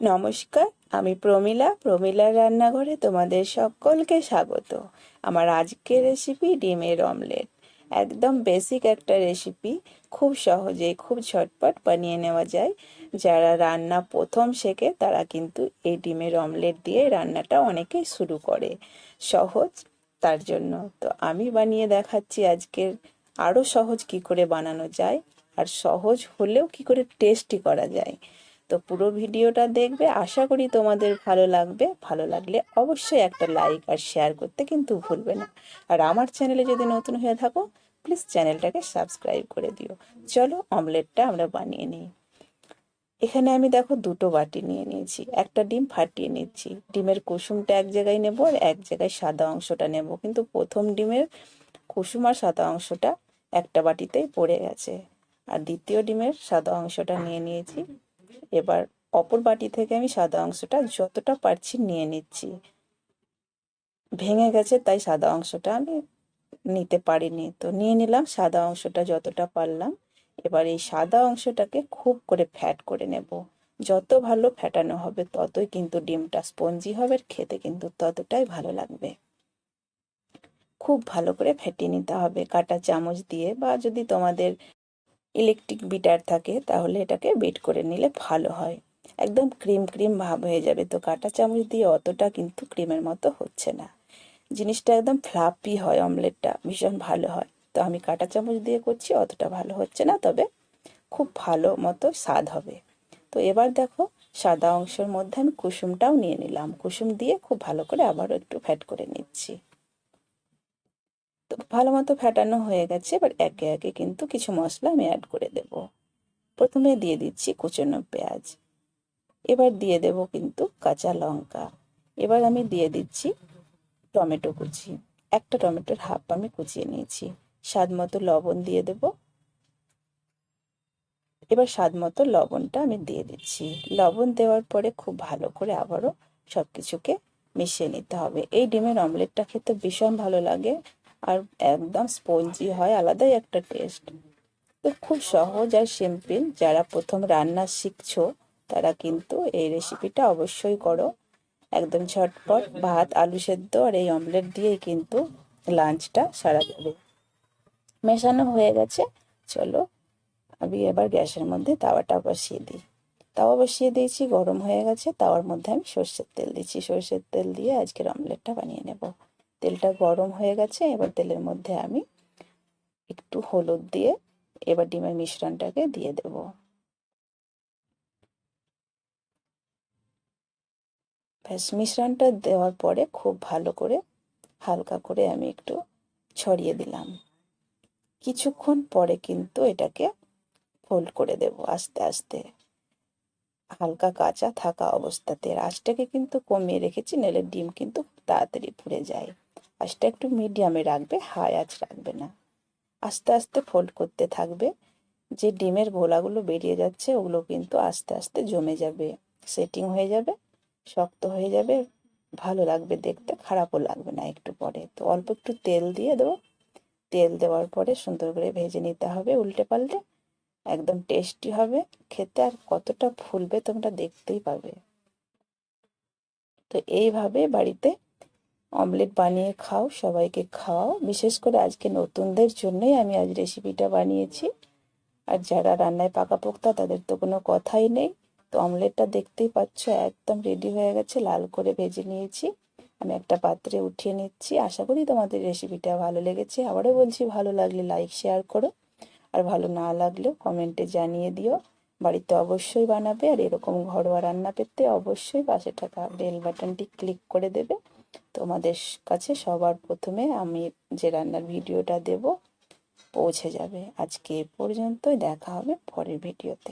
নমস্কার, আমি প্রমিলা, প্রমিলার রান্নাঘরে তোমাদের সকলকে স্বাগত। আমার আজকের রেসিপি ডিমের অমলেট একদম বেসিক একটা রেসিপি খুব সহজে, খুব ঝটপট বানিয়ে নেওয়া যায়। যারা রান্না প্রথম শেখে, তারা কিন্তু এই ডিমের অমলেট দিয়ে রান্নাটা অনেকেই শুরু করে। সহজ, তার জন্য। তো আমি বানিয়ে দেখাচ্ছি আজকের আরও সহজ কি করে বানানো যায়, আর সহজ হলেও কি করে টেস্টি করা যায়। তো পুরো ভিডিওটা দেখবে। আশা করি তোমাদের ভালো লাগবে। ভালো লাগলে অবশ্যই একটা লাইক আর শেয়ার করতে কিন্তু ভুলবে না। আর আমার চ্যানেলে যদি নতুন হয়ে থাকো প্লিজ চ্যানেলটাকে সাবস্ক্রাইব করে দিও। চলো অমলেটটা আমরা বানিয়ে নিই। এখানে আমি দেখো দুটো বাটি নিয়ে নিয়েছি। একটা ডিম ফাটিয়ে নিচ্ছি। ডিমের কুসুমটা এক জায়গায় নেব আর এক জায়গায় সাদা অংশটা নেব। কিন্তু প্রথম ডিমের কুসুম আর সাদা অংশটা একটা বাটিতেই পড়ে গেছে। আর দ্বিতীয় ডিমের সাদা অংশটা নিয়ে নিয়েছি। এবার অপর বাটি থেকে আমি সাদা অংশটা যতটা পারছি নিয়ে নিচ্ছি। ভেঙে গেছে, তাই সাদা অংশটা আমি নিতে পারিনি। তো নিয়ে নিলাম, সাদা অংশটা যতটা পারলাম। এবার এই সাদা অংশটাকে খুব করে ফ্যাট করে নেব। যত ভালো ফ্যাটানো হবে, ততই কিন্তু ডিমটা স্পঞ্জি হবে খেতে কিন্তু ততটাই ভালো লাগবে। খুব ভালো করে ফেটিয়ে নিতে হবে। কাটা চামচ দিয়ে বা যদি তোমাদের ইলেকট্রিক বিটার থাকে, তাহলে এটাকে বিট করে নিলে ভালো হয়। একদম ক্রিম ক্রিম ভাব হয়ে যাবে তো, কাটা চামচ দিয়ে অতটা কিন্তু ক্রিমের মতো হচ্ছে না। জিনিসটা একদম ফ্লাপি হয় অমলেটটা ভীষণ ভালো হয়। তো আমি কাটা চামচ দিয়ে করছি, অতটা ভালো হচ্ছে না, তবে খুব ভালো মতো স্বাদ হবে। তো এবার দেখো, সাদা অংশের মধ্যে আমি কুসুমটাও নিয়ে নিলাম। কুসুম দিয়ে খুব ভালো করে আবারও একটু ফ্যাট করে নিচ্ছি। ভালো মতো ফেটানো হয়ে গেছে, এবার একে একে কিন্তু কিছু মশলা আমি অ্যাড করে দেব। প্রথমে দিয়ে দিচ্ছি কুচনো পেঁয়াজ। এবার দিয়ে দেব কিন্তু কাঁচা লঙ্কা। এবার আমি দিয়ে দিচ্ছি টমেটো কুচি। একটা টমেটোর হাফ আমি কুচিয়ে নিয়েছি। স্বাদ মতো লবণ দিয়ে দেব। এবার স্বাদ মতো লবণটা আমি দিয়ে দিচ্ছি। লবণ দেওয়ার পরে খুব ভালো করে আবারও সব কিছুকে মিশিয়ে নিতে হবে। এই ডিমের অমলেটটা খেতে ভীষণ ভালো লাগে। আর একদম স্পঞ্জি হয়, আলাদাই একটা টেস্ট তো খুব সহজ আর সিম্পল যারা প্রথম রান্না শিখছো, তারা কিন্তু এই রেসিপিটা অবশ্যই করো। একদম ঝটপট ভাত, আলু সেদ্ধ আর এই অমলেট দিয়েই কিন্তু লাঞ্চটা সারা যাবে। মেশানো হয়ে গেছে, চলো আমি এবার গ্যাসের মধ্যে তাওয়াটা বসিয়ে দিই। তাওয়া বসিয়ে দিয়েছি, গরম হয়ে গেছে, তাওয়ার মধ্যে আমি সর্ষের তেল দিচ্ছি। সর্ষের তেল দিয়ে আজকের অমলেটটা বানিয়ে নেব। তেলটা গরম হয়ে গেছে, এবার তেলের মধ্যে আমি একটু হলুদ দিয়ে এবার ডিমের মিশ্রণটাকে দিয়ে দেব। ব্যাস, মিশ্রণটা দেওয়ার পরে খুব ভালো করে হালকা করে আমি একটু ছড়িয়ে দিলাম। কিছুক্ষণ পরে কিন্তু এটাকে ফোল্ড করে দেব আস্তে আস্তে। হালকা কাঁচা থাকা অবস্থাতে আঁচটাকে কিন্তু কমিয়ে রেখেছি, নাহলে ডিম কিন্তু তাড়াতাড়ি পুড়ে যায়। আঁচটা একটু মিডিয়ামে রাখবে হাই আঁচ রাখবে না। আস্তে আস্তে ফোল্ড করতে থাকবে। যে ডিমের গোলাগুলো বেরিয়ে যাচ্ছে, ওগুলো কিন্তু আস্তে আস্তে জমে যাবে। সেটিং হয়ে যাবে, শক্ত হয়ে যাবে, ভালো লাগবে দেখতে, খারাপও লাগবে না একটু পরে। তো অল্প একটু তেল দিয়ে দেবো। তেল দেওয়ার পরে সুন্দর করে ভেজে নিতে হবে উল্টে পাল্টে। একদম টেস্টি হবে, খেতে আর কতটা ফুলবে তোমরা দেখতেই পাবে। তো এইভাবে বাড়িতে অমলেট বানিয়ে খাও, সবাইকে খাওয়াও বিশেষ করে আজকে নতুনদের জন্যই আমি আজ রেসিপিটা বানিয়েছি। আর যারা রান্নায় পাকা পাকাপোক্তা, তাদের তো কোনো কথাই নেই। তো অমলেটটা দেখতেই পাচ্ছ, একদম রেডি হয়ে গেছে, লাল করে ভেজে নিয়েছি। আমি একটা পাত্রে উঠিয়ে নিচ্ছি। আশা করি তোমাদের রেসিপিটা ভালো লেগেছে। আবারও বলছি, ভালো লাগলে লাইক শেয়ার করো। আর ভালো না লাগলেও কমেন্টে জানিয়ে দিও। বাড়িতে অবশ্যই বানাবে। আর এরকম ঘরোয়া রান্না পেতে অবশ্যই পাশে থাকা বেল বাটনটি ক্লিক করে দেবে। তোমাদের কাছে সবার প্রথমে আমি যে রান্নার ভিডিওটা দেব, পৌঁছে যাবে। আজকে এ পর্যন্তই, দেখা হবে পরের ভিডিওতে।